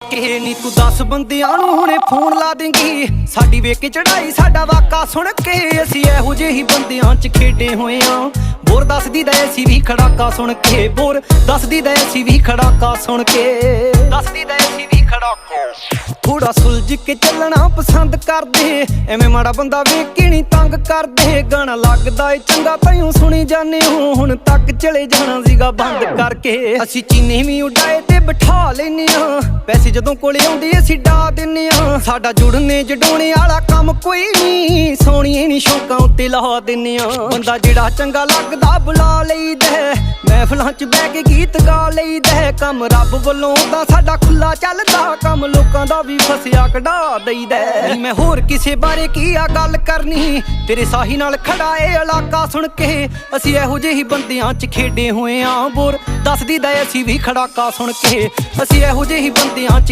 ਕਿ ਨੀ ਤੂੰ 10 ਬੰਦਿਆਂ ਨੂੰ ਹੁਣੇ ਫੋਨ ਲਾ ਦੇਂਗੀ। ਸਾਡੀ ਵੇਖ ਕੇ ਚੜਾਈ ਸਾਡਾ ਵਾਕਾ ਸੁਣ ਕੇ ਅਸੀਂ ਇਹੋ ਜਿਹੇ ਹੀ ਬੰਦਿਆਂ 'ਚ ਖੇਡੇ ਹੋਏ ਆਂ। ਬੋਰ ਦੱਸਦੀ ਦਾ ਸੀ ਵੀ ਖੜਾਕਾ ਸੁਣ ਕੇ। ਬੋਰ ਦੱਸਦੀ ਦਾ ਅਸੀਂ ਵੀ ਖੜਾਕਾ ਸੁਣ ਕੇ। ਦੱਸਦੀ ਦਾ ਅਸੀਂ ਵੀ ਖੜਾਕਾ। ਥੋੜਾ ਸੁਲਝ ਕੇ ਚੱਲਣਾ ਪਸੰਦ ਕਰਦੇ। ਐਵੇਂ ਮਾੜਾ ਬੰਦਾ ਵੇਖ ਕੇ ਨਹੀਂ ਤੰਗ ਕਰਦੇ। ਗਾਣਾ ਲੱਗਦਾ ਏ, ਚੰਗਾ ਤੈਨੂੰ ਸੁਣੀ ਜਾਂਦੇ ਹੋ। ਹੁਣ ਤੱਕ ਚਲੇ ਜਾਣਾ ਸੀਗਾ ਬੰਦ ਕਰਕੇ। ਅਸੀਂ ਚੀਨੇ ਵੀ ਉਡਾਏ ਤੇ ਬਿਠਾ ਲੈਨੇ ਆ। ਪੈਸੇ ਜਦੋਂ ਕੋਲੇ ਆਉਂਦੇ ਅਸੀਂ ਡਾ ਦਿੰਨੇ ਆ। ਸਾਡਾ ਜੁੜਨੇ ਜਡੋਣੇ ਵਾਲਾ ਕੰਮ ਕੋਈ ਨਹੀਂ। ਸੋਹਣੀਏ ਨਹੀਂ ਸ਼ੌਕਾਂ ਉੱਤੇ ਲਾ ਦਿੰਨੇ ਆ। ਬੰਦਾ ਜਿਹੜਾ ਚੰਗਾ ਲੱਗਦਾ ਬੁਲਾ ਲਈਦਾ ਹੈ। ਮਹਿਫਲਾਂ 'ਚ ਬਹਿ ਕੇ ਗੀਤ ਗਾ ਲਈਦਾ ਕੰਮ। ਰੱਬ ਵੱਲੋਂ ਤਾਂ ਸਾਡਾ ਖੁੱਲਾ ਚੱਲਦਾ ਕੰਮ। ਲੋਕਾਂ ਦਾ ਵੀ ਫਸਿਆ ਕਢਾ ਦਈਦਾ ਮੈਂ ਹੋਰ ਕਿਸੇ ਬਾਰੇ ਕੀ ਆ ਗੱਲ ਕਰਨੀ? ਤੇਰੇ ਸਾਹੀ ਨਾਲ ਖੜਾ ਏ ਇਲਾਕਾ ਸੁਣ ਕੇ ਅਸੀਂ ਇਹੋ ਜਿਹੇ ਹੀ ਬੰਦਿਆਂ 'ਚ ਖੇਡੇ ਹੋਏ ਆਂ। ਬੋਰ ਦੱਸਦੀ ਦਾ ਅਸੀਂ ਵੀ ਖੜਾਕਾ ਸੁਣ ਕੇ ਅਸੀਂ ਇਹੋ ਜਿਹੇ ਹੀ ਬੰਦਿਆਂ 'ਚ